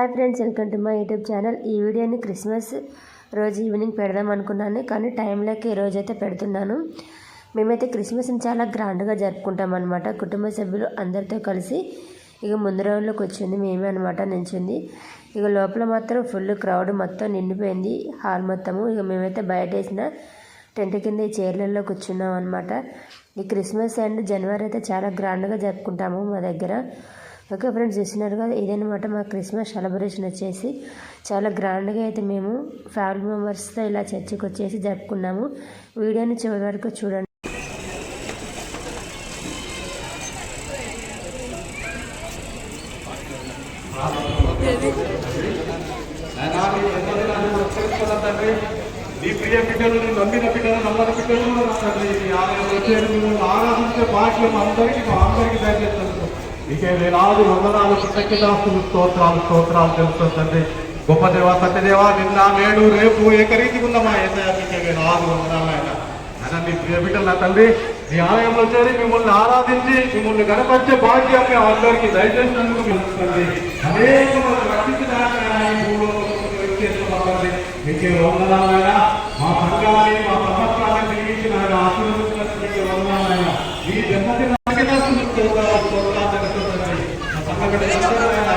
Hi friends welcome to my YouTube channel. ఈ వీడియోని Christmas రోజు ఈవినింగ్ పెడదాం అనుకున్నాను కానీ టైం లేక ఈ అయితే పెడుతున్నాను. మేమైతే క్రిస్మస్ని చాలా గ్రాండ్గా జరుపుకుంటాం అనమాట కుటుంబ సభ్యులు అందరితో కలిసి ఇక ముందు రోజుల్లో వచ్చింది మేమే అనమాట నించింది ఇక లోపల మాత్రం ఫుల్ క్రౌడ్ మొత్తం నిండిపోయింది హాల్ మొత్తము. ఇక మేమైతే బయట వేసిన టెంట్ కింద ఈ చైర్లలో కూర్చున్నాం అనమాట ఈ క్రిస్మస్ అండ్ జనవరి అయితే చాలా గ్రాండ్గా జరుపుకుంటాము మా దగ్గర. ఓకే ఫ్రెండ్స్ చూస్తున్నారు కదా ఇదనమాట మా క్రిస్మస్ సెలబ్రేషన్ వచ్చేసి. చాలా గ్రాండ్గా అయితే మేము ఫ్యామిలీ మెంబర్స్తో ఇలా చర్చికి వచ్చేసి జరుపుకున్నాము. వీడియోని చివరి వరకు చూడండి. తండ్రి నీ ప్రియ బిడ్డలను నమ్మిన బిడ్డలు నమ్మని బిడ్డలు ఆరాధించే పాటలు అందరికీ అందరికీ దయచేస్తాను నీకే వేలాది వందనాలు కృతజ్ఞతాస్తులు స్తోత్రాలు స్తోత్రాలు తెలుస్తుంది తండ్రి. గొప్ప దేవ సత్యదేవ నిన్న నేడు రేపు ఏకరీతి ఉందమ్మా మా ఏసయ్య నీకే వేలాది వందనాలు ఆయన ఆయన నీ ప్రియ బిడ్డలు తండ్రి మీ ఆలయంలో చేరి మిమ్మల్ని ఆరాధించి మిమ్మల్ని కనపరిచే భాగ్యం మేము అందరికీ దయచేసినందుకు మీకు అనేక మంది రక్షించడానికి మీకే వందనాలైనా మా సంఘాన్ని మా సంవత్సరాన్ని నిర్మించిన ఆయన ఆశీర్వదించినందుకు వందనాలైనా ఈ జన్మదిన అఖిలాసులు స్తోత్రాలు, స్తోత్రాలు తెలుస్తుందండి. మా సంఘ బిడ్డలందరూ ఆయన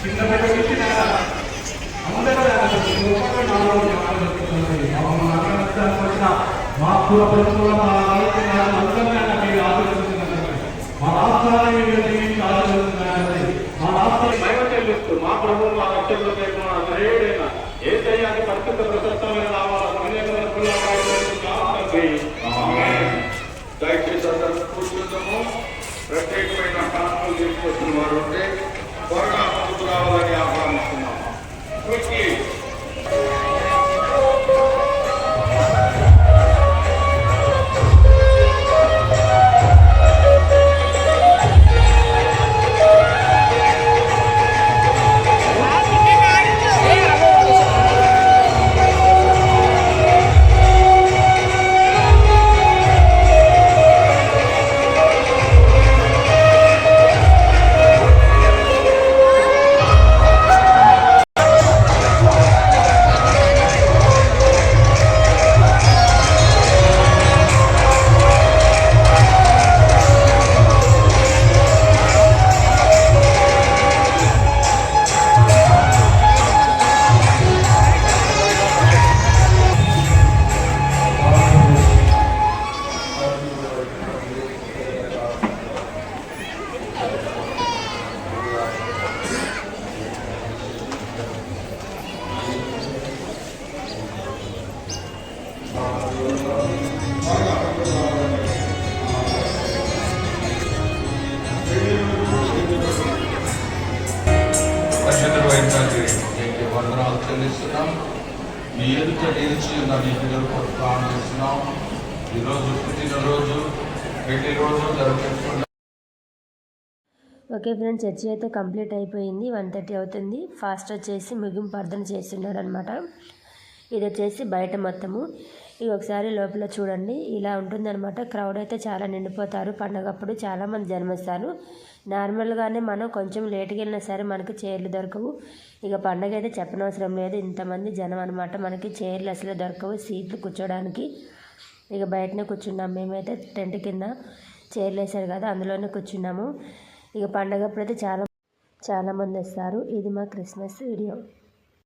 చిన్న బిడ్డ నుంచి ఆయన అందరూ ఆయన గొప్పగా నాలో జ్ఞాపకం మా నగరానికి వచ్చిన మా పూర్వ ప్రభుత్వంలో మా ఆలోచన అందరినీ ఆయన మీరు ఆశీర్వదించినందుకు మా రాష్ట్రాన్ని మీరు దీవించి ఆశీర్వదించినందుకు మా రాష్ట్రాన్ని మహిమ చెల్లిస్తూ మా ప్రభువు మా రక్షకుడు లేకుండా శ్రేయుడైన ఏ దయ్యాన్ని పరిశుద్ధ ప్రశస్తమైన నామాలను పరిశుద్ధమైన తండ్రి నీకు వందనాలు చెల్లిస్తున్నాం. మీ ఎదుట నిలిచి ఉన్న నీ పిల్లలు ప్రాణం చేస్తున్నాం. ఈరోజు పుట్టినరోజు పెళ్ళి రోజు జరుపుకుంటున్నాం ఓకే ఫ్రెండ్స్ చర్చ అయితే కంప్లీట్ అయిపోయింది. వన్ థర్టీ అవుతుంది. ఫాస్ట్ వచ్చేసి ముగింపు ప్రార్థన చేస్తున్నాడు అనమాట ఇది వచ్చేసి బయట మొత్తము. ఇది ఒకసారి లోపల చూడండి. ఇలా ఉంటుందన్నమాట. క్రౌడ్ అయితే చాలా నిండిపోతారు. పండగప్పుడు చాలామంది జన్మిస్తారు. నార్మల్గానే మనం కొంచెం లేట్కి వెళ్ళినా సరే మనకి చైర్లు దొరకవు. ఇక పండగ అయితే చెప్పనవసరం లేదు. ఇంతమంది జనం అనమాట మనకి చైర్లు అసలు దొరకవు. సీట్లు కూర్చోడానికి ఇక బయటనే కూర్చున్నాం. మేమైతే టెంట్ కింద చైర్లు వేసారు కదా అందులోనే కూర్చున్నాము. ఇక పండగప్పుడు అయితే చాలా చాలామంది వస్తారు. ఇది మా క్రిస్మస్ వీడియో